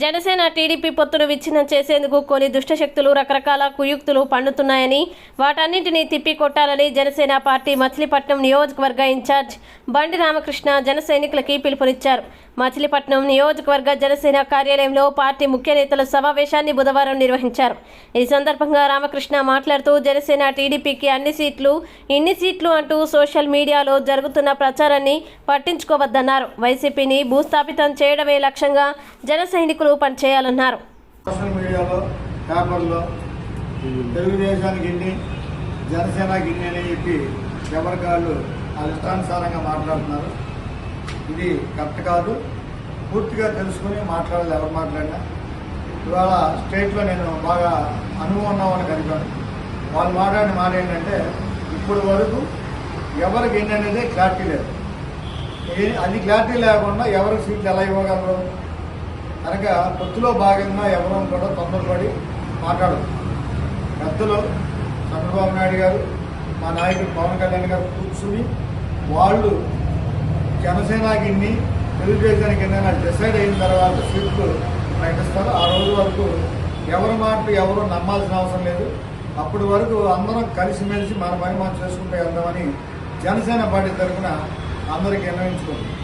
Janasena TDP పొత్తును విచ్ఛిన్నం చేసేందుకు కొన్ని దుష్టశక్తులు రకరకాల కుయుక్తులు పండుతున్నాయని వాటన్నింటినీ తిప్పికొట్టాలని జనసేన పార్టీ మచిలీపట్నం నియోజకవర్గ ఇన్ఛార్జ్ బండి రామకృష్ణ జన సైనికులకి పిలుపునిచ్చారు. మచిలీపట్నం నియోజకవర్గ జనసేన కార్యాలయంలో పార్టీ ముఖ్య నేతల సమావేశాన్ని బుధవారం నిర్వహించారు. ఈ సందర్భంగా రామకృష్ణ మాట్లాడుతూ జనసేన టీడీపీకి అన్ని సీట్లు ఇన్ని సీట్లు అంటూ సోషల్ మీడియాలో జరుగుతున్న ప్రచారాన్ని పట్టించుకోవద్దన్నారు. వైసీపీని భూస్థాపితం చేయడమే లక్ష్యంగా జన సైనికులు పనిచేయాలన్నారు. సోషల్ మీడియాలో పేపర్లో తెలుగుదేశానికి ఇన్ని జనసేనకి ఇన్ని అని చెప్పి ఎవరి కాళ్ళు వాళ్ళ ఇష్టానుసారంగా మాట్లాడుతున్నారు. ఇది కరెక్ట్ కాదు. పూర్తిగా తెలుసుకుని మాట్లాడాలి ఎవరు మాట్లాడినా ఇవాళ స్టేట్లో నేను బాగా అనుభవం ఉన్నామని కలిపాను. వాళ్ళు మాట్లాడిన మాట ఏంటంటే ఇప్పుడు వరకు ఎవరికి ఎన్ని అనేది క్లారిటీ లేదు. అది క్లారిటీ లేకుండా ఎవరికి సీట్లు ఎలా ఇవ్వగలరు? కనుక పొత్తులో భాగంగా ఎవరూ కూడా తొందరపడి మాట్లాడదు. పెద్దలు చంద్రబాబు నాయుడు గారు మా నాయకుడు పవన్ కళ్యాణ్ గారు కూర్చుని వాళ్ళు జనసేనకి తెలుగుదేశానికి ఏదైనా డిసైడ్ అయిన తర్వాత సీట్లు ప్రకటిస్తారు. ఆ రోజు వరకు ఎవరి మాట ఎవరు నమ్మాల్సిన అవసరం లేదు. అప్పటి వరకు అందరం కలిసిమెలిసి మన పని మనం చేసుకుంటూ వెళ్దామని జనసేన పార్టీ తరఫున అందరికీ నిర్ణయించుకుంటుంది